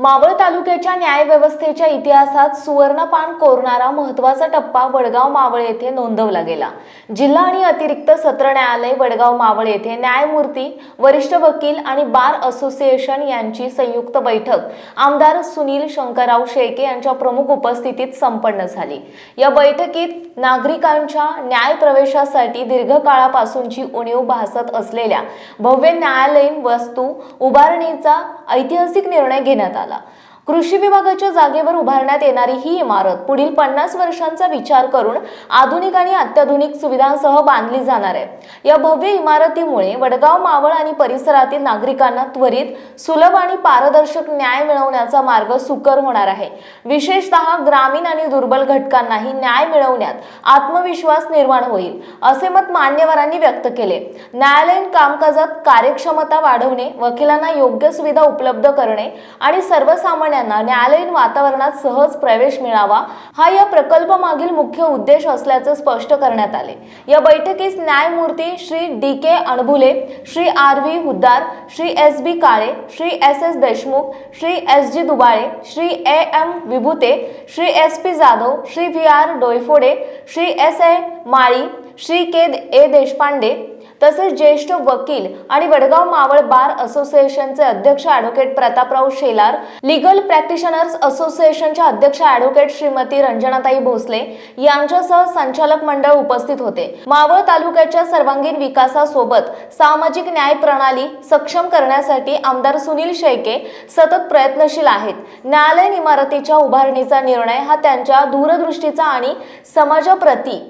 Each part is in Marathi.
मावळ तालुक्याच्या न्यायव्यवस्थेच्या इतिहासात सुवर्णपान कोरणारा महत्त्वाचा टप्पा वडगाव मावळ येथे नोंदवला गेला. जिल्हा आणि अतिरिक्त सत्र न्यायालय वडगाव मावळ येथे न्यायमूर्ती वरिष्ठ वकील आणि बार असोसिएशन यांची संयुक्त बैठक आमदार सुनील शंकरराव शेळके यांच्या प्रमुख उपस्थितीत संपन्न झाली. या बैठकीत नागरिकांच्या न्याय प्रवेशासाठी दीर्घकाळापासूनची उणीव भासत असलेल्या भव्य न्यायालयीन वस्तू उभारणीचा ऐतिहासिक निर्णय घेण्यात आला. 了。कृषी विभागाच्या जागेवर उभारण्यात येणारी ही इमारत पुढील पन्नास वर्षांचा विचार करून आधुनिक आणि अत्याधुनिक सुविधांसह बांधली जाणार आहे. या भव्य इमारतीमुळे वडगाव मावळ आणि परिसरातील नागरिकांना त्वरित सुलभ आणि पारदर्शक न्याय मिळवण्याचा मार्ग सुकर होणार आहे. विशेषतः ग्रामीण आणि दुर्बल घटकांनाही न्याय मिळवण्यात आत्मविश्वास निर्माण होईल असे मत मान्यवरांनी व्यक्त केले. न्यायालयीन कामकाजात कार्यक्षमता वाढवणे वकिलांना योग्य सुविधा उपलब्ध करणे आणि सर्वसामान्य प्राण्यांना न्यायालयीन वातावरणात सहज प्रवेश मिळावा हा या प्रकल्पामागील मुख्य उद्देश असल्याचे स्पष्ट करण्यात आले. या बैठकीस न्यायमूर्ती Shri D K Anbhule Shri R V Huddar Shri S B Kale Shri S S Deshmukh Shri S G Dubale Shri A M Vibhute Shri S P Jadhav Shri V R Doiphode Shri S A Mali श्रीकेद A. Deshpande तसेच ज्येष्ठ वकील आणि वडगाव मावळ बार असोसिएशनचे अध्यक्ष advocate Prataprao Shelar legal practitioners असोसिएशनच्या अध्यक्ष ॲडव्होकेट श्रीमती रंजनाताई भोसले यांच्यासह संचालक मंडळ उपस्थित होते. मावळ तालुक्याच्या सर्वांगीण विकासासोबत सामाजिक न्याय प्रणाली सक्षम करण्यासाठी आमदार सुनील शेळके सतत प्रयत्नशील आहेत. न्यायालयीन इमारतीच्या उभारणीचा निर्णय हा त्यांच्या दूरदृष्टीचा आणि समाजाप्रती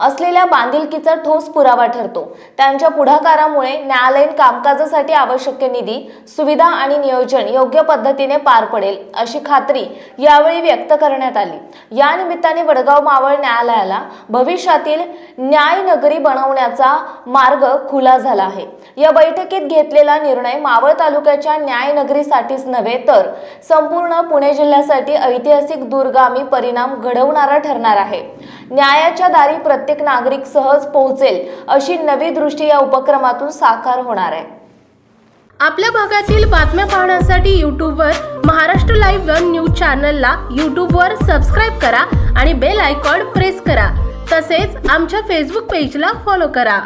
असलेल्या बांधिलकीचा ठोस पुरावा ठरतो. त्यांच्या पुढाकारामुळे न्यायालयीन कामकाजासाठी आवश्यक निधी सुविधा आणि नियोजन योग्य पद्धतीने पार पडेल अशी खात्री यावेळी व्यक्त करण्यात आली. या निमित्ताने वडगाव मावळ न्यायालयाला भविष्यातील न्याय नगरी बनवण्याचा मार्ग खुला झाला आहे. या बैठकीत घेतलेला निर्णय मावळ तालुक्याच्या न्याय नगरीसाठीच नव्हे तर संपूर्ण पुणे जिल्ह्यासाठी ऐतिहासिक दूरगामी परिणाम घडवणारा ठरणार आहे. न्यायाच्या दारी प्रत्येक नागरिक सहज पोहोचेल अशी नवी दृष्टी या उपक्रमातून साकार होणार आहे. आपल्या भागातील बातम्या पाहण्यासाठी यूट्यूबवर महाराष्ट्र लाईव्ह वन न्यूज चॅनलला यूट्यूबवर सबस्क्राईब करा आणि बेल आयकॉन प्रेस करा. तसेच आमच्या फेसबुक पेजला फॉलो करा.